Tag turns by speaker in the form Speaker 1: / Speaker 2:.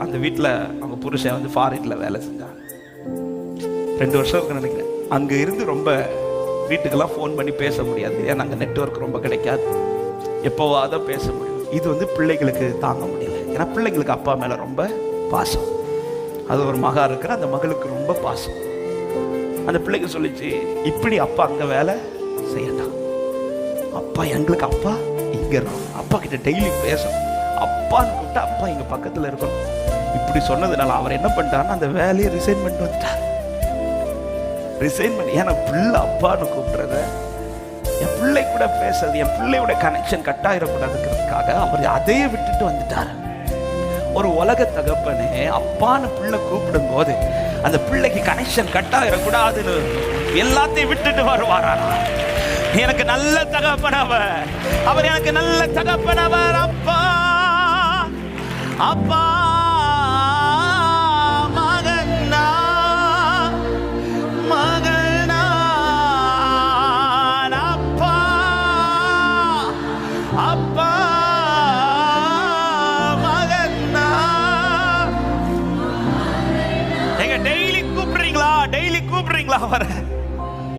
Speaker 1: அந்த வீட்டில் அவங்க புருஷன் வந்து ஃபாரின்ல வேலை செஞ்சாங்க. ரெண்டு வருஷம் இருக்கு நினைக்கிறேன். அங்கே இருந்து ரொம்ப வீட்டுக்கெல்லாம் ஃபோன் பண்ணி பேச முடியாது. ஏன்னா அங்கே நெட்வொர்க் ரொம்ப கிடைக்காது. எப்போவாத பேச முடியும். இது வந்து பிள்ளைகளுக்கு தாங்க முடியல. ஏன்னா பிள்ளைங்களுக்கு அப்பா மேலே ரொம்ப பாசம். அது ஒரு மகா இருக்கிற அந்த மகளுக்கு ரொம்ப பாசம். அந்த பிள்ளைக்கு சொல்லிச்சு இப்படி அப்பா அங்கே வேலை செய்யட்டான். அப்பா எங்களுக்கு அப்பா இங்கே இருக்கணும். அப்பா கிட்ட டெய்லி பேசணும். அப்பான்னு கூப்பிட்டா அப்பா எங்கள் பக்கத்தில் இருக்கணும். இப்படி சொன்னதுனால அவர் என்ன பண்ணிட்டாருன்னா அந்த வேலையை ரிசைன் பண்ணிட்டு வந்துட்டார். ரிசைன் பண்ணி ஏன்னா பிள்ளை அப்பான்னு கூப்பிடுறத என் பிள்ளை கூட பேசுறது என் பிள்ளையோட கனெக்ஷன் கட் ஆயிடக்கூடாதுங்கிறதுக்காக அவர் அதையே விட்டுட்டு வந்துட்டார். ஒரு உலக தகப்பனே அப்பான்னு பிள்ளை கூப்பிடும் போது அந்த பிள்ளைக்கு கனெக்ஷன் கட்டாயிடக்கூடாதுன்னு எல்லாத்தையும் விட்டுட்டு வருவாரா எனக்கு நல்ல தகப்பனவர். அவர் எனக்கு நல்ல தகப்பனவர் அப்பா. அப்பா. அப்பா மகனா எங்க டெய்லி கூப்பிடுறீங்களா? டெய்லி கூப்பிடுறீங்களா அவரை?